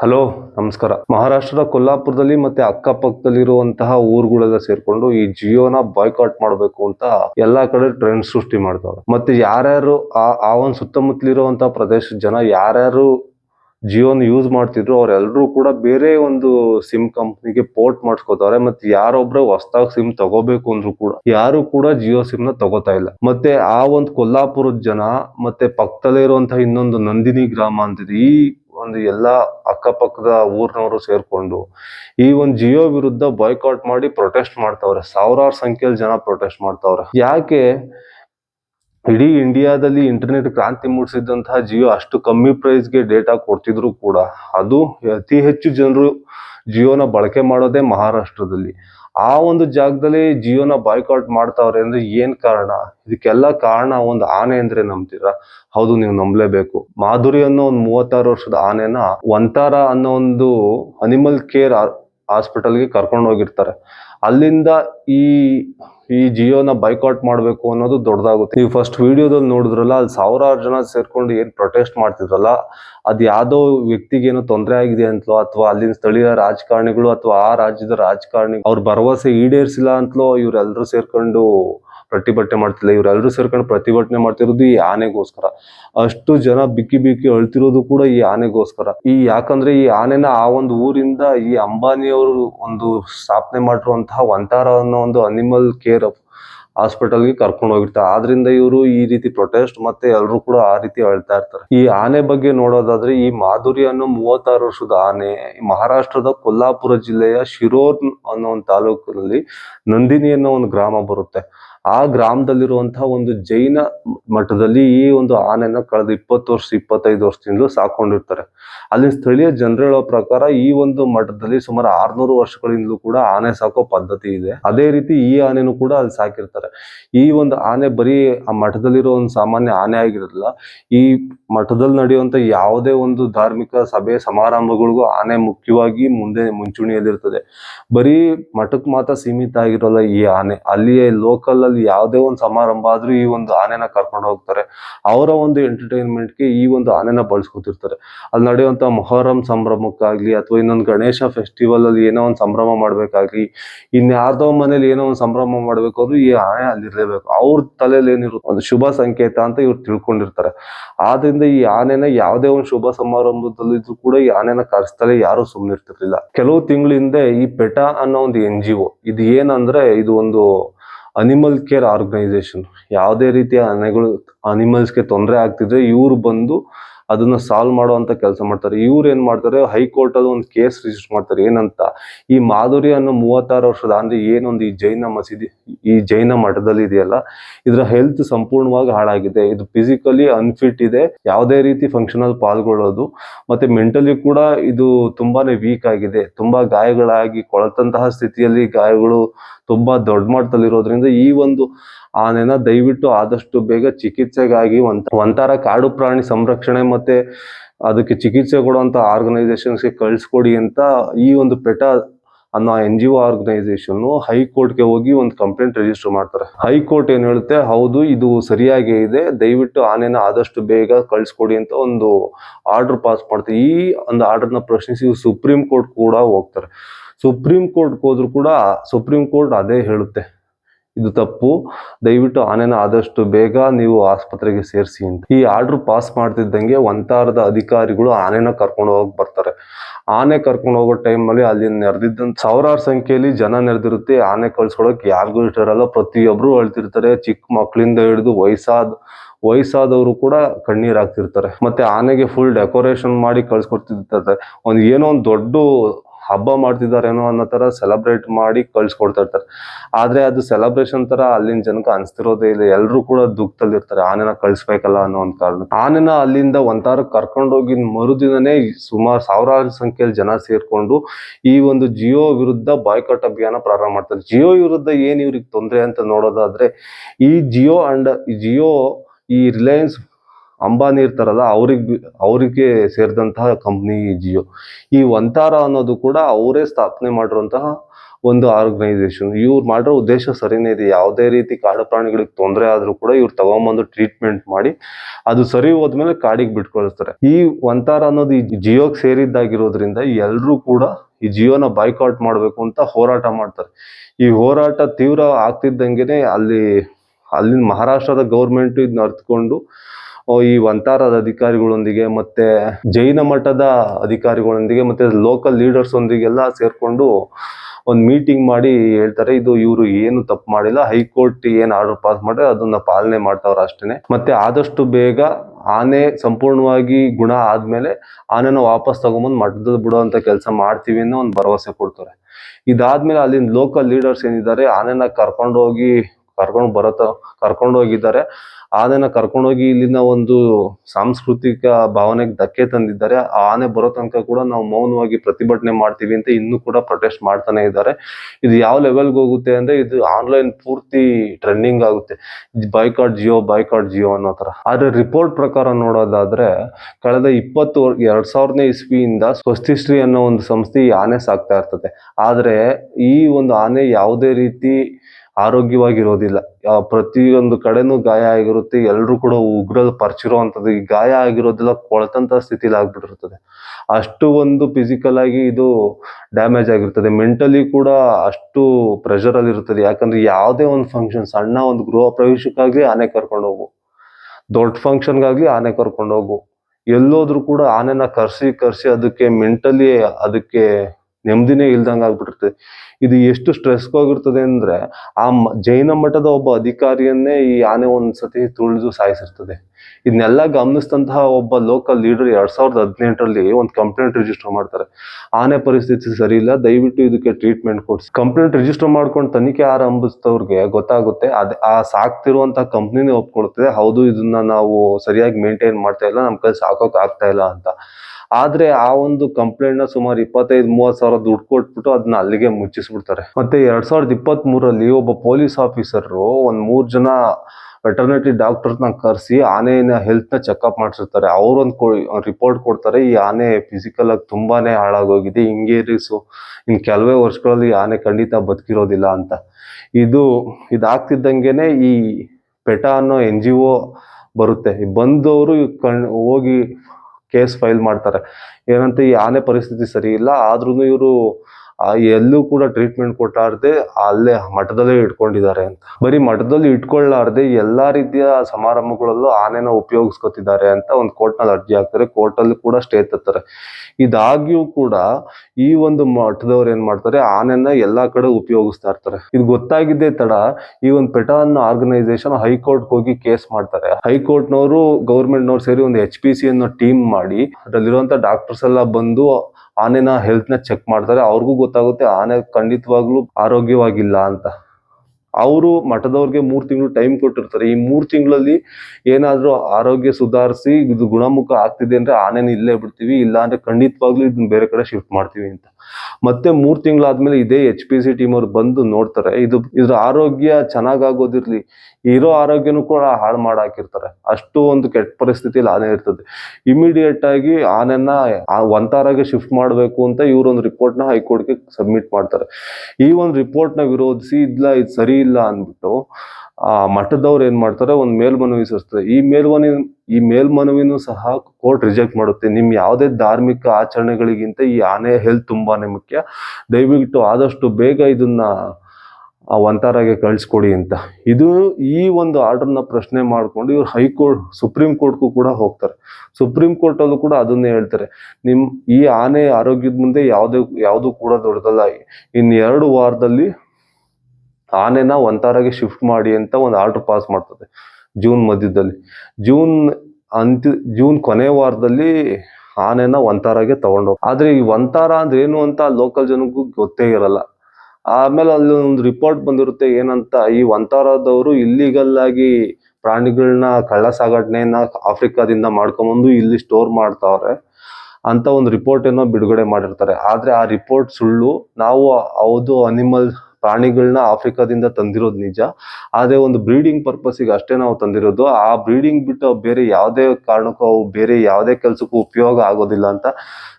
Hello, ನಮಸ್ಕಾರ. ಮಹಾರಾಷ್ಟ್ರದ ಕೊಲ್ಲಾಪುರದಲ್ಲಿ ಮತ್ತೆ ಅಕ್ಕಪಕ್ಕದಲ್ಲಿರುವಂತಹ ಊರುಗಳೆಲ್ಲ ಸೇರ್ಕೊಂಡು ಈ ಜಿಯೋನ ಬಾಯ್ಕಾಟ್ ಮಾಡಬೇಕು ಅಂತ ಎಲ್ಲಾ ಕಡೆ ಟ್ರೆಂಡ್ ಸೃಷ್ಟಿ ಮಾಡ್ತಾವ್ರೆ. ಮತ್ತೆ ಯಾರ್ಯಾರು ಆ ಆ ಒಂದು ಸುತ್ತಮುತ್ತಲಿರುವಂತಹ ಪ್ರದೇಶದ ಜನ ಯಾರ್ಯಾರು ಜಿಯೋನ ಯೂಸ್ ಮಾಡ್ತಿದ್ರು ಅವರೆಲ್ಲರೂ ಕೂಡ ಬೇರೆ ಒಂದು ಸಿಮ್ ಕಂಪ್ನಿಗೆ ಪೋರ್ಟ್ ಮಾಡಿಸ್ಕೋತಾರೆ ಮತ್ತೆ ಯಾರೊಬ್ರು ಹೊಸದಾಗಿ ಸಿಮ್ ತಗೋಬೇಕು ಅಂದ್ರು ಕೂಡ ಯಾರು ಕೂಡ ಜಿಯೋ ಸಿಮ್ನ ತಗೋತಾ ಇಲ್ಲ. ಮತ್ತೆ ಆ ಒಂದು ಕೊಲ್ಲಾಪುರದ ಜನ ಮತ್ತೆ ಪಕ್ಕದಲ್ಲೇ ಇರುವಂತಹ ಇನ್ನೊಂದು ನಂದಿನಿ ಗ್ರಾಮ ಅಂತಿದೆ, ಈ ಒಂದು ಎಲ್ಲ ಅಕ್ಕಪಕ್ಕದ ಊರಿನವರು ಸೇರಿಕೊಂಡು ಈ ಒಂದು ಜಿಯೋ ವಿರುದ್ಧ ಬಾಯ್ಕಾಟ್ ಮಾಡಿ ಪ್ರೊಟೆಸ್ಟ್ ಮಾಡ್ತಾವ್ರೆ. ಸಾವಿರಾರು ಸಂಖ್ಯೆಯಲ್ಲಿ ಜನ ಪ್ರೊಟೆಸ್ಟ್ ಮಾಡ್ತಾವ್ರೆ. ಯಾಕೆ? ಇಡೀ ಇಂಡಿಯಾದಲ್ಲಿ ಇಂಟರ್ನೆಟ್ ಕ್ರಾಂತಿ ಮೂಡಿಸಿದಂತಹ ಜಿಯೋ ಅಷ್ಟು ಕಮ್ಮಿ ಪ್ರೈಸ್ಗೆ ಡೇಟಾ ಕೊಡ್ತಿದ್ರು ಕೂಡ. ಅದು ಅತಿ ಹೆಚ್ಚು ಜನರು ಜಿಯೋನ ಬಳಕೆ ಮಾಡೋದೇ ಮಹಾರಾಷ್ಟ್ರದಲ್ಲಿ. ಆ ಒಂದು ಜಾಗದಲ್ಲಿ ಜಿಯೋನ ಬಾಯ್ಕಾಟ್ ಮಾಡ್ತಾವ್ರೆ ಅಂದ್ರೆ ಏನ್ ಕಾರಣ? ಇದಕ್ಕೆಲ್ಲ ಕಾರಣ ಒಂದು ಆನೆ ಅಂದ್ರೆ ನಂಬ್ತೀರಾ? ಹೌದು, ನೀವು ನಂಬಲೇಬೇಕು. ಮಾಧುರಿ ಅನ್ನೋ ಒಂದು ಮೂವತ್ತಾರು ವರ್ಷದ ಆನೆನ ಒಂತಾರ ಅನ್ನೋ ಒಂದು ಅನಿಮಲ್ ಕೇರ್ ಹಾಸ್ಪಿಟಲ್ಗೆ ಕರ್ಕೊಂಡು ಹೋಗಿರ್ತಾರೆ. ಅಲ್ಲಿಂದ ಈ ಈ ಜಿಯೋನ ಬೈಕಾಟ್ ಮಾಡಬೇಕು ಅನ್ನೋದು ದೊಡ್ಡದಾಗುತ್ತೆ. ನೀವು ಫಸ್ಟ್ ವಿಡಿಯೋದಲ್ಲಿ ನೋಡಿದ್ರಲ್ಲ, ಅಲ್ಲಿ ಸಾವಿರಾರು ಜನ ಸೇರ್ಕೊಂಡು ಏನ್ ಪ್ರೊಟೆಸ್ಟ್ ಮಾಡ್ತಿದ್ರಲ್ಲ, ಅದ್ ಯಾವ್ದೋ ವ್ಯಕ್ತಿಗೆ ಏನೋ ತೊಂದರೆ ಆಗಿದೆ ಅಂತಲೋ, ಅಥವಾ ಅಲ್ಲಿನ ಸ್ಥಳೀಯ ರಾಜಕಾರಣಿಗಳು ಅಥವಾ ಆ ರಾಜ್ಯದ ರಾಜಕಾರಣಿ ಅವ್ರ ಭರವಸೆ ಈಡೇರಿಸಿಲ್ಲ ಅಂತಲೋ ಇವರೆಲ್ಲರೂ ಸೇರ್ಕೊಂಡು ಪ್ರತಿಭಟನೆ ಮಾಡ್ತಿಲ್ಲ, ಇವರೆಲ್ಲರೂ ಸೇರ್ಕೊಂಡು ಪ್ರತಿಭಟನೆ ಮಾಡ್ತಿರೋದು ಈ ಆನೆಗೋಸ್ಕರ. ಅಷ್ಟು ಜನ ಬಿಕ್ಕಿ ಬಿಕ್ಕಿ ಅಳ್ತಿರೋದು ಕೂಡ ಈ ಆನೆಗೋಸ್ಕರ. ಈ ಯಾಕಂದ್ರೆ ಈ ಆನೆನ ಆ ಒಂದು ಊರಿಂದ ಈ ಅಂಬಾನಿಯವರು ಒಂದು ಸ್ಥಾಪನೆ ಮಾಡಿರುವಂತಹ ಒಂತಾರ ಅನ್ನೋ ಒಂದು ಅನಿಮಲ್ ಕೇರ್ ಹಾಸ್ಪಿಟಲ್ಗೆ ಕರ್ಕೊಂಡು ಹೋಗಿರ್ತಾರೆ ಆದ್ರಿಂದ ಇವರು ಈ ರೀತಿ ಪ್ರೊಟೆಸ್ಟ್ ಮತ್ತೆ ಎಲ್ಲರೂ ಕೂಡ ಆ ರೀತಿ ಅಳ್ತಾ ಇರ್ತಾರೆ. ಈ ಆನೆ ಬಗ್ಗೆ ನೋಡೋದಾದ್ರೆ ಈ ಮಾಧುರಿ ಅನ್ನೋ ಮೂವತ್ತಾರು ವರ್ಷದ ಆನೆ ಮಹಾರಾಷ್ಟ್ರದ ಕೊಲ್ಲಾಪುರ ಜಿಲ್ಲೆಯ ಶಿರೋರ್ ಅನ್ನೋ ಒಂದು ತಾಲೂಕಿನಲ್ಲಿ ನಂದಿನಿ ಅನ್ನೋ ಒಂದು ಗ್ರಾಮ ಬರುತ್ತೆ. ಆ ಗ್ರಾಮದಲ್ಲಿರುವಂತಹ ಒಂದು ಜೈನ ಮಠದಲ್ಲಿ ಈ ಒಂದು ಆನೆನ ಕಳೆದ ಇಪ್ಪತ್ತು ವರ್ಷ, ಇಪ್ಪತ್ತೈದು ವರ್ಷದಿಂದಲೂ ಸಾಕೊಂಡಿರ್ತಾರೆ. ಅಲ್ಲಿ ಸ್ಥಳೀಯ ಜನರು ಹೇಳೋ ಪ್ರಕಾರ ಈ ಒಂದು ಮಠದಲ್ಲಿ ಸುಮಾರು ಆರ್ನೂರು ವರ್ಷಗಳಿಂದಲೂ ಕೂಡ ಆನೆ ಸಾಕೋ ಪದ್ಧತಿ ಇದೆ. ಅದೇ ರೀತಿ ಈ ಆನೆನೂ ಕೂಡ ಅಲ್ಲಿ ಸಾಕಿರ್ತಾರೆ. ಈ ಒಂದು ಆನೆ ಬರೀ ಆ ಮಠದಲ್ಲಿರೋ ಒಂದು ಸಾಮಾನ್ಯ ಆನೆ ಆಗಿರಲ್ಲ ಈ ಮಠದಲ್ಲಿ ನಡೆಯುವಂತ ಯಾವುದೇ ಒಂದು ಧಾರ್ಮಿಕ ಸಭೆ, ಸಮಾರಂಭಗಳಿಗೂ ಆನೆ ಮುಖ್ಯವಾಗಿ ಮುಂದೆ ಮುಂಚೂಣಿಯಲ್ಲಿರ್ತದೆ. ಬರೀ ಮಠಕ್ಕೆ ಮಾತ್ರ ಸೀಮಿತ ಆಗಿರೋಲ್ಲ ಈ ಆನೆ. ಅಲ್ಲಿಯೇ ಲೋಕಲ್ ಯಾವುದೇ ಒಂದು ಸಮಾರಂಭ ಆದ್ರೂ ಈ ಒಂದು ಆನೆನ ಕರ್ಕೊಂಡು ಹೋಗ್ತಾರೆ. ಅವರ ಒಂದು ಎಂಟರ್ಟೈನ್ಮೆಂಟ್ಗೆ ಈ ಒಂದು ಆನೆನ ಬಳಸ್ಕೊತಿರ್ತಾರೆ. ಅಲ್ಲಿ ನಡೆಯುವಂತ ಮೊಹರಂ ಸಂಭ್ರಮಕ್ಕಾಗ್ಲಿ ಅಥವಾ ಇನ್ನೊಂದು ಗಣೇಶ ಫೆಸ್ಟಿವಲ್ ಅಲ್ಲಿ ಏನೋ ಒಂದು ಸಂಭ್ರಮ ಮಾಡ್ಬೇಕಾಗ್ಲಿ ಇನ್ಯಾರ್ದೋ ಮನೇಲಿ ಏನೋ ಒಂದು ಸಂಭ್ರಮ ಮಾಡ್ಬೇಕಾದ್ರೂ ಈ ಆನೆ ಅಲ್ಲಿರ್ಲೇಬೇಕು. ಅವ್ರ ತಲೆಯಲ್ಲಿ ಏನಿರುತ್ತೆ ಒಂದು ಶುಭ ಸಂಕೇತ ಅಂತ ಇವ್ರು ತಿಳ್ಕೊಂಡಿರ್ತಾರೆ. ಆದ್ರಿಂದ ಈ ಆನೆನ ಯಾವುದೇ ಒಂದು ಶುಭ ಸಮಾರಂಭದಲ್ಲಿದ್ರು ಕೂಡ ಈ ಆನೆನ ಕರೆಸ್ತಲೇ ಯಾರು ಸುಮ್ಮನಿರ್ತಿರ್ಲಿಲ್ಲ ಕೆಲವು ತಿಂಗಳ ಹಿಂದೆ ಈ ಪೆಟಾ ಅನ್ನೋ ಒಂದು ಎನ್ ಜಿ ಒ, ಇದು ಏನಂದ್ರೆ ಇದು ಒಂದು ಅನಿಮಲ್ ಕೇರ್ ಆರ್ಗನೈಸೇಷನ್ ಯಾವುದೇ ರೀತಿಯ ಆನೆಗಳು ಅನಿಮಲ್ಸ್ಗೆ ತೊಂದರೆ ಆಗ್ತಿದ್ರೆ ಇವರು ಬಂದು ಅದನ್ನ ಸಾಲ್ವ್ ಮಾಡುವಂತ ಕೆಲಸ ಮಾಡ್ತಾರೆ. ಇವ್ರು ಏನ್ ಮಾಡ್ತಾರೆ? ಹೈಕೋರ್ಟ್ ಅಲ್ಲಿ ಒಂದು ಕೇಸ್ ರಿಜಿಸ್ಟರ್ ಮಾಡ್ತಾರೆ. ಏನಂತ? ಈ ಮಾಧುರಿ ಅನ್ನೋ ಮೂವತ್ತಾರು ವರ್ಷದ ಅಂದ್ರೆ ಏನೊಂದು ಈ ಜೈನ ಮಸೀದಿ, ಈ ಜೈನ ಮಠದಲ್ಲಿ ಇದೆಯಲ್ಲ, ಇದರ ಹೆಲ್ತ್ ಸಂಪೂರ್ಣವಾಗಿ ಹಾಳಾಗಿದೆ. ಇದು ಫಿಸಿಕಲಿ ಅನ್ಫಿಟ್ ಇದೆ. ಯಾವುದೇ ರೀತಿ ಫಂಕ್ಷನ್ ಅಲ್ಲಿ ಪಾಲ್ಗೊಳ್ಳೋದು. ಮತ್ತೆ ಮೆಂಟಲಿ ಕೂಡ ಇದು ತುಂಬಾನೇ ವೀಕ್ ಆಗಿದೆ. ತುಂಬಾ ಗಾಯಗಳಾಗಿ, ಕೊಳತಂತಹ ಸ್ಥಿತಿಯಲ್ಲಿ ಗಾಯಗಳು ತುಂಬಾ ದೊಡ್ಡ ಮಟ್ಟದಲ್ಲಿರೋದ್ರಿಂದ ಈ ಒಂದು ಆನೆನ ದಯವಿಟ್ಟು ಆದಷ್ಟು ಬೇಗ ಚಿಕಿತ್ಸೆಗಾಗಿ ಒಂಥರ ಕಾಡು ಪ್ರಾಣಿ ಸಂರಕ್ಷಣೆ ಮತ್ತೆ ಅದಕ್ಕೆ ಚಿಕಿತ್ಸೆ ಕೊಡುವಂತ ಆರ್ಗನೈಸೇಷನ್ಸ್ಗೆ ಕಳಿಸ್ಕೊಡಿ ಅಂತ ಈ ಒಂದು ಪೆಟ ಅನ್ನೋ ಎನ್ ಜಿ ಒ ಆರ್ಗನೈಸೇಷನ್ ಹೈಕೋರ್ಟ್ಗೆ ಹೋಗಿ ಒಂದು ಕಂಪ್ಲೇಂಟ್ ರಿಜಿಸ್ಟರ್ ಮಾಡ್ತಾರೆ. ಹೈಕೋರ್ಟ್ ಏನ್ ಹೇಳುತ್ತೆ? ಹೌದು, ಇದು ಸರಿಯಾಗಿ ಇದೆ. ದಯವಿಟ್ಟು ಆನೆನ ಆದಷ್ಟು ಬೇಗ ಕಳಿಸ್ಕೊಡಿ ಅಂತ ಒಂದು ಆರ್ಡರ್ ಪಾಸ್ ಮಾಡ್ತಾರೆ. ಈ ಒಂದು ಆರ್ಡರ್ನ ಪ್ರಶ್ನಿಸಿ ಸುಪ್ರೀಂ ಕೋರ್ಟ್ ಕೂಡ ಹೋಗ್ತಾರೆ. ಸುಪ್ರೀಂ ಕೋರ್ಟ್ಗೆ ಹೋದ್ರು ಕೂಡ ಸುಪ್ರೀಂ ಕೋರ್ಟ್ ಅದೇ ಹೇಳುತ್ತೆ. ಇದು ತಪ್ಪು. ದಯವಿಟ್ಟು ಆನೆನ ಆದಷ್ಟು ಬೇಗ ನೀವು ಆಸ್ಪತ್ರೆಗೆ ಸೇರಿಸಿ ಅಂತ. ಈ ಆರ್ಡರ್ ಪಾಸ್ ಮಾಡ್ತಿದ್ದಂಗೆ ಒಂತಾರದ ಅಧಿಕಾರಿಗಳು ಆನೆನ ಕರ್ಕೊಂಡು ಹೋಗಿ ಬರ್ತಾರೆ. ಆನೆ ಕರ್ಕೊಂಡು ಹೋಗೋ ಟೈಮಲ್ಲಿ ಅಲ್ಲಿ ನೆರೆದಿದ್ದಂತ ಸಾವಿರಾರು ಸಂಖ್ಯೆಯಲ್ಲಿ ಜನ ನೆರೆದಿರುತ್ತೆ. ಆನೆ ಕಳ್ಸ್ಕೊಳಕ್ ಯಾರಿಗೂ ಇಷ್ಟ ಇರಲ್ಲ ಪ್ರತಿಯೊಬ್ರು ಅಳ್ತಿರ್ತಾರೆ. ಚಿಕ್ಕ ಮಕ್ಕಳಿಂದ ಹಿಡಿದು ವಯಸ್ಸಾದ, ವಯಸ್ಸಾದವರು ಕೂಡ ಕಣ್ಣೀರಾಗ್ತಿರ್ತಾರೆ ಮತ್ತೆ ಆನೆಗೆ ಫುಲ್ ಡೆಕೋರೇಷನ್ ಮಾಡಿ ಕಳ್ಸ್ಕೊಡ್ತಿರ್ತಾರೆ. ಒಂದು ಏನೋ ಒಂದು ದೊಡ್ಡ ಹಬ್ಬ ಮಾಡ್ತಿದಾರೇನೋ ಅನ್ನೋ ತರ ಸೆಲೆಬ್ರೇಟ್ ಮಾಡಿ ಕಳ್ಸ್ಕೊಡ್ತಾ ಇರ್ತಾರೆ. ಆದ್ರೆ ಅದು ಸೆಲೆಬ್ರೇಷನ್ ತರ ಅಲ್ಲಿನ ಜನಕ್ಕೆ ಅನಿಸ್ತಿರೋದೇ ಇಲ್ಲ. ಎಲ್ಲರೂ ಕೂಡ ದುಃಖದಲ್ಲಿ ಇರ್ತಾರೆ. ಆನೆನ ಕಳಿಸ್ಬೇಕಲ್ಲ ಅನ್ನೋ ಒಂದು ಕಾರಣ ಆನೆನ ಅಲ್ಲಿಂದ ಒಂಥರ ಹೋಗಿದ್ ಮರುದಿನನೇ ಸುಮಾರು ಸಾವಿರಾರು ಸಂಖ್ಯೆಯಲ್ಲಿ ಜನ ಸೇರಿಕೊಂಡು ಈ ಒಂದು ಜಿಯೋ ವಿರುದ್ಧ ಬಾಯ್ಕಾಟ್ ಅಭಿಯಾನ ಪ್ರಾರಂಭ ಮಾಡ್ತಾರೆ. ಜಿಯೋ ವಿರುದ್ಧ ಏನ್ ಇವ್ರಿಗೆ ತೊಂದರೆ ಅಂತ ನೋಡೋದಾದ್ರೆ ಈ ಜಿಯೋ ಅಂಡ್ ಜಿಯೋ ಈ ರಿಲಯನ್ಸ್ ಅಂಬಾನಿ ಇರ್ತಾರಲ್ಲ ಅವ್ರಿಗೆ ಅವರಿಗೆ ಸೇರಿದಂತಹ ಕಂಪ್ನಿ ಜಿಯೋ ಈ ಒಂತಾರ ಅನ್ನೋದು ಕೂಡ ಅವರೇ ಸ್ಥಾಪನೆ ಮಾಡಿರುವಂತಹ ಒಂದು ಆರ್ಗನೈಸೇಷನ್ ಇವ್ರು ಮಾಡಿರೋ ಉದ್ದೇಶ ಸರಿನೇ ಇದೆ. ಯಾವುದೇ ರೀತಿ ಕಾಡು ಪ್ರಾಣಿಗಳಿಗೆ ತೊಂದರೆ ಆದರೂ ಕೂಡ ಇವ್ರು ತಗೊಂಬಂದು ಟ್ರೀಟ್ಮೆಂಟ್ ಮಾಡಿ ಅದು ಸರಿ ಹೋದ್ಮೇಲೆ ಕಾಡಿಗೆ ಬಿಟ್ಕೊಳ್ತಾರೆ ಈ ಒಂತಾರ ಅನ್ನೋದು ಈ ಜಿಯೋಗೆ ಸೇರಿದ್ದಾಗಿರೋದ್ರಿಂದ ಎಲ್ಲರೂ ಕೂಡ ಈ ಜಿಯೋನ ಬಾಯ್ಕಾಟ್ ಮಾಡಬೇಕು ಅಂತ ಹೋರಾಟ ಮಾಡ್ತಾರೆ. ಈ ಹೋರಾಟ ತೀವ್ರ ಆಗ್ತಿದ್ದಂಗೆನೆ ಅಲ್ಲಿ, ಅಲ್ಲಿನ ಮಹಾರಾಷ್ಟ್ರದ ಗೌರ್ಮೆಂಟ್ ಇದನ್ನ ಅರ್ಥಕೊಂಡು ಈ ವಂತಾರದ ಅಧಿಕಾರಿಗಳೊಂದಿಗೆ ಮತ್ತೆ ಜೈನ ಮಠದ ಅಧಿಕಾರಿಗಳೊಂದಿಗೆ ಮತ್ತೆ ಲೋಕಲ್ ಲೀಡರ್ಸ್ ಒಂದಿಗೆಲ್ಲ ಸೇರ್ಕೊಂಡು ಒಂದು ಮೀಟಿಂಗ್ ಮಾಡಿ ಹೇಳ್ತಾರೆ, ಇದು ಇವರು ಏನು ತಪ್ಪು ಮಾಡಿಲ್ಲ, ಹೈಕೋರ್ಟ್ ಏನು ಆರ್ಡರ್ ಪಾಸ್ ಮಾಡಿದ್ರೆ ಅದನ್ನ ಪಾಲನೆ ಮಾಡ್ತಾವ್ರ ಅಷ್ಟೇನೆ. ಮತ್ತೆ ಆದಷ್ಟು ಬೇಗ ಆನೆ ಸಂಪೂರ್ಣವಾಗಿ ಗುಣ ಆದ್ಮೇಲೆ ಆನೆನ ವಾಪಸ್ ತಗೊಂಬಂದು ಮಠದಲ್ಲಿ ಬಿಡುವಂತ ಕೆಲಸ ಮಾಡ್ತೀವಿ ಅನ್ನೋ ಒಂದು ಭರವಸೆ ಕೊಡ್ತಾರೆ. ಇದಾದ್ಮೇಲೆ ಅಲ್ಲಿನ ಲೋಕಲ್ ಲೀಡರ್ಸ್ ಏನಿದ್ದಾರೆ, ಆನೆನ ಕರ್ಕೊಂಡು ಹೋಗಿ ಕರ್ಕೊಂಡು ಬರತ್ತ ಕರ್ಕೊಂಡು ಹೋಗಿದ್ದಾರೆ ಆನೆನ ಕರ್ಕೊಂಡೋಗಿ ಇಲ್ಲಿನ ಒಂದು ಸಾಂಸ್ಕೃತಿಕ ಭಾವನೆಗೆ ಧಕ್ಕೆ ತಂದಿದ್ದಾರೆ. ಆ ಆನೆ ಬರೋ ತನಕ ಕೂಡ ನಾವು ಮೌನವಾಗಿ ಪ್ರತಿಭಟನೆ ಮಾಡ್ತೀವಿ ಅಂತ ಇನ್ನೂ ಕೂಡ ಪ್ರೊಟೆಸ್ಟ್ ಮಾಡ್ತಾನೆ ಇದ್ದಾರೆ. ಇದು ಯಾವ ಲೆವೆಲ್ಗೆ ಹೋಗುತ್ತೆ ಅಂದ್ರೆ ಇದು ಆನ್ಲೈನ್ ಪೂರ್ತಿ ಟ್ರೆಂಡಿಂಗ್ ಆಗುತ್ತೆ. ಬೈಕಾಟ್ ಜಿಯೋ ಬೈಕಾಟ್ ಜಿಯೋ ಅನ್ನೋ ತರ ಆದ್ರೆ ರಿಪೋರ್ಟ್ ಪ್ರಕಾರ ನೋಡೋದಾದ್ರೆ ಕಳೆದ ಇಪ್ಪತ್ತು ಎರಡ್ ಸಾವಿರನೇ ಇಸ್ವಿಯಿಂದ ಸ್ವಸ್ತಿಶ್ರೀ ಅನ್ನೋ ಒಂದು ಸಂಸ್ಥೆ ಈ ಆನೆ ಸಾಕ್ತಾ ಇರ್ತದೆ. ಆದ್ರೆ ಈ ಒಂದು ಆನೆ ಯಾವುದೇ ರೀತಿ ಆರೋಗ್ಯವಾಗಿರೋದಿಲ್ಲ. ಪ್ರತಿಯೊಂದು ಕಡೆನೂ ಗಾಯ ಆಗಿರುತ್ತೆ. ಎಲ್ಲರೂ ಕೂಡ ಉಗ್ರಲ್ಲಿ ಪರ್ಚಿರುವಂತದ್ದು ಈ ಗಾಯ ಆಗಿರೋದೆಲ್ಲ ಕೊಳತಂತ ಸ್ಥಿತಿಲಿ ಆಗ್ಬಿಟ್ಟಿರ್ತದೆ. ಅಷ್ಟು ಒಂದು ಫಿಸಿಕಲ್ ಆಗಿ ಇದು ಡ್ಯಾಮೇಜ್ ಆಗಿರ್ತದೆ. ಮೆಂಟಲಿ ಕೂಡ ಅಷ್ಟು ಪ್ರೆಷರ್ ಅಲ್ಲಿ ಇರ್ತದೆ. ಯಾಕಂದ್ರೆ ಯಾವುದೇ ಒಂದು ಫಂಕ್ಷನ್ ಸಣ್ಣ ಒಂದು ಗೃಹ ಪ್ರವೇಶಕ್ಕಾಗ್ಲಿ ಆನೆ ಕರ್ಕೊಂಡು ಹೋಗು. ದೊಡ್ಡ ಫಂಕ್ಷನ್ಗಾಗ್ಲಿ ಆನೆ ಕರ್ಕೊಂಡು ಹೋಗು. ಎಲ್ಲೋದ್ರೂ ಕೂಡ ಆನೆನ ಕರ್ಸಿ ಕರ್ಸಿ ಅದಕ್ಕೆ ಮೆಂಟಲಿ ಅದಕ್ಕೆ ನೆಮ್ಮದಿನೇ ಇಲ್ದಂಗ ಆಗ್ಬಿಟ್ಟಿರ್ತದೆ ಇದು ಎಷ್ಟು ಸ್ಟ್ರೆಸ್ ಹೋಗಿರ್ತದೆ ಅಂದ್ರೆ ಆ ಜೈನ ಮಠದ ಒಬ್ಬ ಅಧಿಕಾರಿಯನ್ನೇ ಈ ಆನೆ ಒಂದ್ಸತಿ ತುಳಿದು ಸಾಯಿಸಿರ್ತದೆ. ಇದನ್ನೆಲ್ಲ ಗಮನಿಸಿದಂತಹ ಒಬ್ಬ ಲೋಕಲ್ ಲೀಡರ್ ಎರಡ್ ಸಾವಿರದ ಹದಿನೆಂಟರಲ್ಲಿ ಒಂದು ಕಂಪ್ಲೇಂಟ್ ರಿಜಿಸ್ಟರ್ ಮಾಡ್ತಾರೆ. ಆನೆ ಪರಿಸ್ಥಿತಿ ಸರಿ ಇಲ್ಲ, ದಯವಿಟ್ಟು ಇದಕ್ಕೆ ಟ್ರೀಟ್ಮೆಂಟ್ ಕೊಡ್ಸಿ. ಕಂಪ್ಲೇಂಟ್ ರಿಜಿಸ್ಟರ್ ಮಾಡ್ಕೊಂಡು ತನಿಖೆ ಆರಂಭಿಸಿದವ್ರಿಗೆ ಗೊತ್ತಾಗುತ್ತೆ, ಅದ್ ಆ ಸಾಕ್ತಿರುವಂತಹ ಕಂಪ್ನಿನೇ ಒಪ್ಕೊಳ್ತದೆ, ಹೌದು ಇದನ್ನ ನಾವು ಸರಿಯಾಗಿ ಮೇಂಟೈನ್ ಮಾಡ್ತಾ ಇಲ್ಲ ನಮ್ಮ ಕೈ ಸಾಕೋಕ್ ಆಗ್ತಾ ಇಲ್ಲ ಅಂತ. ಆದ್ರೆ ಆ ಒಂದು ಕಂಪ್ಲೇಂಟ್ನ ಸುಮಾರು ಇಪ್ಪತ್ತೈದು, ಮೂವತ್ತು ಸಾವಿರ ದುಡ್ಡು ಕೊಟ್ಬಿಟ್ಟು ಅದನ್ನ ಅಲ್ಲಿಗೆ ಮುಚ್ಚಿಸ್ಬಿಡ್ತಾರೆ. ಮತ್ತೆ ಎರಡ್ ಸಾವಿರದ ಇಪ್ಪತ್ತ್ ಮೂರಲ್ಲಿ ಒಬ್ಬ ಪೊಲೀಸ್ ಆಫೀಸರ್ ಒಂದ್ ಮೂರ್ ಜನ ವೆಟರ್ನರಿ ಡಾಕ್ಟರ್ನ ಕರೆಸಿ ಆನೆಯ ನ ಚೆಕ್ಅಪ್ ಮಾಡಿಸಿರ್ತಾರೆ. ಅವ್ರೊಂದು ರಿಪೋರ್ಟ್ ಕೊಡ್ತಾರೆ, ಈ ಆನೆ ಫಿಸಿಕಲ್ ಆಗಿ ತುಂಬಾನೇ ಹಾಳಾಗೋಗಿದೆ ಹಿಂಗೇರಿಸು ಇನ್ ಕೆಲವೇ ವರ್ಷಗಳಲ್ಲಿ ಆನೆ ಖಂಡಿತ ಬದುಕಿರೋದಿಲ್ಲ ಅಂತ. ಇದು, ಇದಾಗ್ತಿದ್ದಂಗೆನೆ ಈ ಪೆಟಾ ಅನ್ನೋ ಎನ್ ಜಿ ಒ ಬರುತ್ತೆ. ಬಂದವರು ಕಣ್, ಹೋಗಿ ಕೇಸ್ ಫೈಲ್ ಮಾಡ್ತಾರೆ. ಏನಂತ ಈ ಆನೆ ಪರಿಸ್ಥಿತಿ ಸರಿ ಇಲ್ಲ. ಆದ್ರೂ ಇವರು ಎಲ್ಲೂ ಕೂಡ ಟ್ರೀಟ್ಮೆಂಟ್ ಕೊಟ್ಟಾರ್ದೆ ಅಲ್ಲೇ ಮಠದಲ್ಲೇ ಇಟ್ಕೊಂಡಿದ್ದಾರೆ ಅಂತ. ಬರೀ ಮಠದಲ್ಲಿ ಇಟ್ಕೊಳ್ಳಾರ್ದೆ ಎಲ್ಲಾ ರೀತಿಯ ಸಮಾರಂಭಗಳಲ್ಲೂ ಆನೆನ ಉಪಯೋಗಿಸ್ಕೊತಿದ್ದಾರೆ ಅಂತ ಒಂದು ಕೋರ್ಟ್ನಲ್ಲಿ ಅರ್ಜಿ ಹಾಕ್ತಾರೆ. ಕೋರ್ಟ್ ಅಲ್ಲಿ ಕೂಡ ಸ್ಟೇ ತರ್ತಾರೆ. ಇದಾಗ್ಯೂ ಕೂಡ ಈ ಒಂದು ಮಠದವ್ರು ಏನ್ ಮಾಡ್ತಾರೆ, ಆನೆನ ಎಲ್ಲಾ ಕಡೆ ಉಪಯೋಗಿಸ್ತಾ ಇರ್ತಾರೆ. ಇದು ಗೊತ್ತಾಗಿದ್ದೇ ತಡ ಈ ಒಂದು ಪೆಟಾನ್ ಆರ್ಗನೈಸೇಷನ್ ಹೈಕೋರ್ಟ್ ಹೋಗಿ ಕೇಸ್ ಮಾಡ್ತಾರೆ. ಹೈಕೋರ್ಟ್ ನವರು ನವರು ಸೇರಿ ಒಂದು ಎಚ್ ಪಿ ಸಿ ಅನ್ನೋ ಟೀಮ್ ಮಾಡಿ ಅದ್ರಲ್ಲಿರುವಂತ ಡಾಕ್ಟರ್ಸ್ ಎಲ್ಲ ಬಂದು ಆನೆನ ಹೆಲ್ತ್ನ ಚೆಕ್ ಮಾಡ್ತಾರೆ. ಅವ್ರಿಗೂ ಗೊತ್ತಾಗುತ್ತೆ ಆನೆ ಖಂಡಿತವಾಗ್ಲೂ ಆರೋಗ್ಯವಾಗಿಲ್ಲ ಅಂತ. ಅವರು ಮಠದವ್ರಿಗೆ ಮೂರು ತಿಂಗಳು ಟೈಮ್ ಕೊಟ್ಟಿರ್ತಾರೆ. ಈ ಮೂರು ತಿಂಗಳಲ್ಲಿ ಏನಾದರೂ ಆರೋಗ್ಯ ಸುಧಾರಿಸಿ ಇದು ಗುಣಮುಖ ಆಗ್ತಿದೆ ಅಂದರೆ ಆನೆನ ಇಲ್ಲೇ ಬಿಡ್ತೀವಿ. ಇಲ್ಲ ಅಂದರೆ ಖಂಡಿತವಾಗ್ಲೂ ಇದನ್ನ ಬೇರೆ ಕಡೆ ಶಿಫ್ಟ್ ಮಾಡ್ತೀವಿ ಅಂತ. ಮತ್ತೆ ಮೂರು ತಿಂಗಳಾದ್ಮೇಲೆ ಇದೇ ಎಚ್ ಪಿ ಸಿ ಟೀಮ್ ಅವ್ರು ಬಂದು ನೋಡ್ತಾರೆ. ಇದು ಇದ್ರ ಆರೋಗ್ಯ ಚೆನ್ನಾಗಾಗೋದಿರ್ಲಿ, ಇರೋ ಆರೋಗ್ಯನೂ ಕೂಡ ಹಾಳು ಮಾಡಾಕಿರ್ತಾರೆ. ಅಷ್ಟು ಒಂದು ಕೆಟ್ಟ ಪರಿಸ್ಥಿತಿಯಲ್ಲಿ ಆನೆ ಇರ್ತದೆ. ಇಮಿಡಿಯೇಟ್ ಆಗಿ ಆನೆನ ಒಂತಾರಾಗೆ ಶಿಫ್ಟ್ ಮಾಡಬೇಕು ಅಂತ ಇವರೊಂದು ಒಂದು ರಿಪೋರ್ಟ್ನ ಹೈಕೋರ್ಟ್ಗೆ ಸಬ್ಮಿಟ್ ಮಾಡ್ತಾರೆ. ಈ ಒಂದು ರಿಪೋರ್ಟ್ನ ವಿರೋಧಿಸಿ ಇಲ್ಲ ಇದು ಸರಿ ಇಲ್ಲ ಅಂದ್ಬಿಟ್ಟು ಆ ಮಠದವ್ರು ಏನ್ ಮಾಡ್ತಾರೆ, ಒಂದು ಮೇಲ್ಮನವಿ ಸಲ್ಲಿಸ್ತಾರೆ ಈ ಮೇಲ್ಮನವಿ, ಈ ಮೇಲ್ಮನವಿನೂ ಸಹ ಕೋರ್ಟ್ ರಿಜೆಕ್ಟ್ ಮಾಡುತ್ತೆ. ನಿಮ್ ಯಾವುದೇ ಧಾರ್ಮಿಕ ಆಚರಣೆಗಳಿಗಿಂತ ಈ ಆನೆ ಹೆಲ್ತ್ ತುಂಬಾನೇ ಮುಖ್ಯ. ದಯವಿಟ್ಟು ಆದಷ್ಟು ಬೇಗ ಇದನ್ನ ಒಂತಾರಾಗೆ ಕಳಿಸ್ಕೊಡಿ ಅಂತ. ಇದು ಈ ಒಂದು ಆರ್ಡರ್ನ ಪ್ರಶ್ನೆ ಮಾಡ್ಕೊಂಡು ಇವ್ರು ಹೈಕೋರ್ಟ್, ಸುಪ್ರೀಂ ಕೋರ್ಟ್ಗೂ ಕೂಡ ಹೋಗ್ತಾರೆ. ಸುಪ್ರೀಂ ಕೋರ್ಟಲ್ಲೂ ಕೂಡ ಅದನ್ನೇ ಹೇಳ್ತಾರೆ. ನಿಮ್ಮ ಈ ಆನೆ ಆರೋಗ್ಯದ ಮುಂದೆ ಯಾವುದೇ, ಯಾವುದು ಕೂಡ ದೊಡ್ಡದಲ್ಲ. ಇನ್ ಎರಡು ವಾರದಲ್ಲಿ ಆನೆನ ಒಂತಾರಾಗೆ ಶಿಫ್ಟ್ ಮಾಡಿ ಅಂತ ಒಂದು ಆರ್ಡರ್ ಪಾಸ್ ಮಾಡ್ತದೆ. ಜೂನ್ ಮಧ್ಯದಲ್ಲಿ. ಜೂನ್ ಅಂತ್ಯ ಜೂನ್ ಕೊನೆ ವಾರದಲ್ಲಿ ಆನೆನ ಒಂತಾರಾಗೆ ತಗೊಂಡು ಆದ್ರೆ ಈ ಒಂತಾರ ಅಂದ್ರೆ ಏನು ಅಂತ ಲೋಕಲ್ ಜನಕ್ಕೂ ಗೊತ್ತೇ ಇರಲ್ಲ. ಆಮೇಲೆ ಅಲ್ಲಿ ಒಂದು ರಿಪೋರ್ಟ್ ಬಂದಿರುತ್ತೆ ಏನಂತ, ಈ ಒಂತಾರದವರು ಇಲ್ಲಿಗಲ್ ಆಗಿ ಪ್ರಾಣಿಗಳನ್ನ ಕಳ್ಳ ಸಾಗಾಟನೆಯನ್ನ ಆಫ್ರಿಕಾದಿಂದ ಮಾಡ್ಕೊಂಬಂದು ಇಲ್ಲಿ ಸ್ಟೋರ್ ಮಾಡ್ತಾವ್ರೆ ಅಂತ ಒಂದು ರಿಪೋರ್ಟ್ ಏನೋ ಬಿಡುಗಡೆ ಮಾಡಿರ್ತಾರೆ. ಆದ್ರೆ ಆ ರಿಪೋರ್ಟ್ ಸುಳ್ಳು. ನಾವು ಹೌದು ಅನಿಮಲ್ ಪ್ರಾಣಿಗಳನ್ನ ಆಫ್ರಿಕಾದಿಂದ ತಂದಿರೋದು ನಿಜ. ಆದರೆ ಒಂದು ಬ್ರೀಡಿಂಗ್ ಪರ್ಪಸ್ಗೆ ಅಷ್ಟೇ ನಾವು ತಂದಿರೋದು. ಆ ಬ್ರೀಡಿಂಗ್ ಬಿಟ್ಟು ಬೇರೆ ಯಾವುದೇ ಕಾರಣಕ್ಕೂ ಅವು ಬೇರೆ ಯಾವುದೇ ಕೆಲಸಕ್ಕೂ ಉಪಯೋಗ ಆಗೋದಿಲ್ಲ ಅಂತ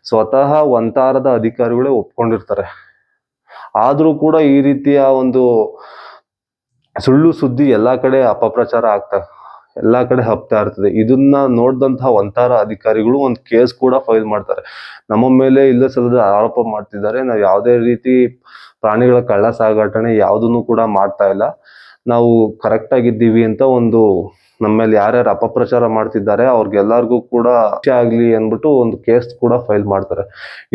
ಸ್ವತಃ ಒಂತಾರದ ಅಧಿಕಾರಿಗಳೇ ಒಪ್ಕೊಂಡಿರ್ತಾರೆ. ಆದ್ರೂ ಕೂಡ ಈ ರೀತಿಯ ಒಂದು ಸುಳ್ಳು ಸುದ್ದಿ ಎಲ್ಲ ಕಡೆ ಅಪಪ್ರಚಾರ ಆಗ್ತಾ, ಎಲ್ಲಾ ಕಡೆ ಹಬ್ತಾ ಇರ್ತದೆ. ಇದನ್ನ ನೋಡಿದಂತಹ ಒಂತಾರ ಅಧಿಕಾರಿಗಳು ಒಂದು ಕೇಸ್ ಕೂಡ ಫೈಲ್ ಮಾಡ್ತಾರೆ. ನಮ್ಮ ಮೇಲೆ ಇಲ್ಲ ಸಲ್ಲದ ಆರೋಪ ಮಾಡ್ತಿದ್ದಾರೆ. ನಾವು ಯಾವುದೇ ರೀತಿ ಪ್ರಾಣಿಗಳ ಕಳ್ಳ ಸಾಗಾಟನೆ ಯಾವುದನ್ನು ಕೂಡ ಮಾಡ್ತಾ ಇಲ್ಲ. ನಾವು ಕರೆಕ್ಟ್ ಆಗಿದ್ದೀವಿ ಅಂತ ಒಂದು ನಮ್ಮ ಮೇಲೆ ಯಾರ್ಯಾರು ಅಪಪ್ರಚಾರ ಮಾಡ್ತಿದ್ದಾರೆ, ಅವ್ರಿಗೆಲ್ಲರಿಗೂ ಕೂಡ ಶಿಕ್ಷೆ ಆಗ್ಲಿ ಅಂದ್ಬಿಟ್ಟು ಒಂದು ಕೇಸ್ ಕೂಡ ಫೈಲ್ ಮಾಡ್ತಾರೆ.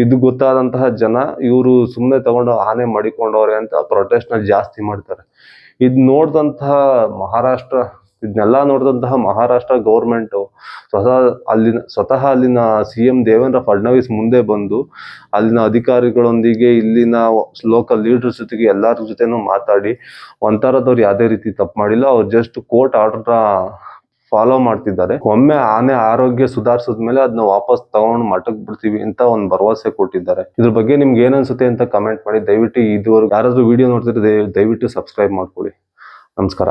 ಇದು ಗೊತ್ತಾದಂತಹ ಜನ ಇವರು ಸುಮ್ಮನೆ ತಗೊಂಡು ಆನೆ ಮಾಡಿಕೊಂಡವ್ರೆ ಅಂತ ಪ್ರೊಟೆಸ್ಟ್ನ ಜಾಸ್ತಿ ಮಾಡ್ತಾರೆ. ಇದ್ ನೋಡಿದಂತಹ ಮಹಾರಾಷ್ಟ್ರ ಇದನ್ನೆಲ್ಲ ನೋಡಿದಂತಹ ಮಹಾರಾಷ್ಟ್ರ ಗೌರ್ಮೆಂಟು ಸ್ವತಃ ಅಲ್ಲಿನ ಸ್ವತಃ ಅಲ್ಲಿನ ಸಿ ಎಂ ದೇವೇಂದ್ರ ಫಡ್ನವೀಸ್ ಮುಂದೆ ಬಂದು ಅಲ್ಲಿನ ಅಧಿಕಾರಿಗಳೊಂದಿಗೆ ಇಲ್ಲಿನ ಲೋಕಲ್ ಲೀಡರ್ಸ್ ಜೊತೆಗೆ ಎಲ್ಲರ ಜೊತೆನೂ ಮಾತಾಡಿ ಒಂಥರದವ್ರು ಯಾವುದೇ ರೀತಿ ತಪ್ಪು ಮಾಡಿಲ್ಲ. ಅವ್ರು ಜಸ್ಟ್ ಕೋರ್ಟ್ ಆರ್ಡರ್ನ ಫಾಲೋ ಮಾಡ್ತಿದ್ದಾರೆ. ಒಮ್ಮೆ ಆನೆ ಆರೋಗ್ಯ ಸುಧಾರಿಸಿದ್ಮೇಲೆ ಅದನ್ನ ವಾಪಸ್ ತಗೊಂಡು ಮಟಕ್ ಬಿಡ್ತೀವಿ ಅಂತ ಒಂದು ಭರವಸೆ ಕೊಟ್ಟಿದ್ದಾರೆ. ಇದ್ರ ಬಗ್ಗೆ ನಿಮ್ಗೆ ಏನನ್ಸುತ್ತೆ ಅಂತ ಕಮೆಂಟ್ ಮಾಡಿ. ದಯವಿಟ್ಟು ಇದುವರೆಗೂ ಯಾರಾದ್ರೂ ವಿಡಿಯೋ ನೋಡ್ತಿದ್ರೆ ದಯವಿಟ್ಟು ಸಬ್ಸ್ಕ್ರೈಬ್ ಮಾಡ್ಕೊಳ್ಳಿ. ನಮಸ್ಕಾರ.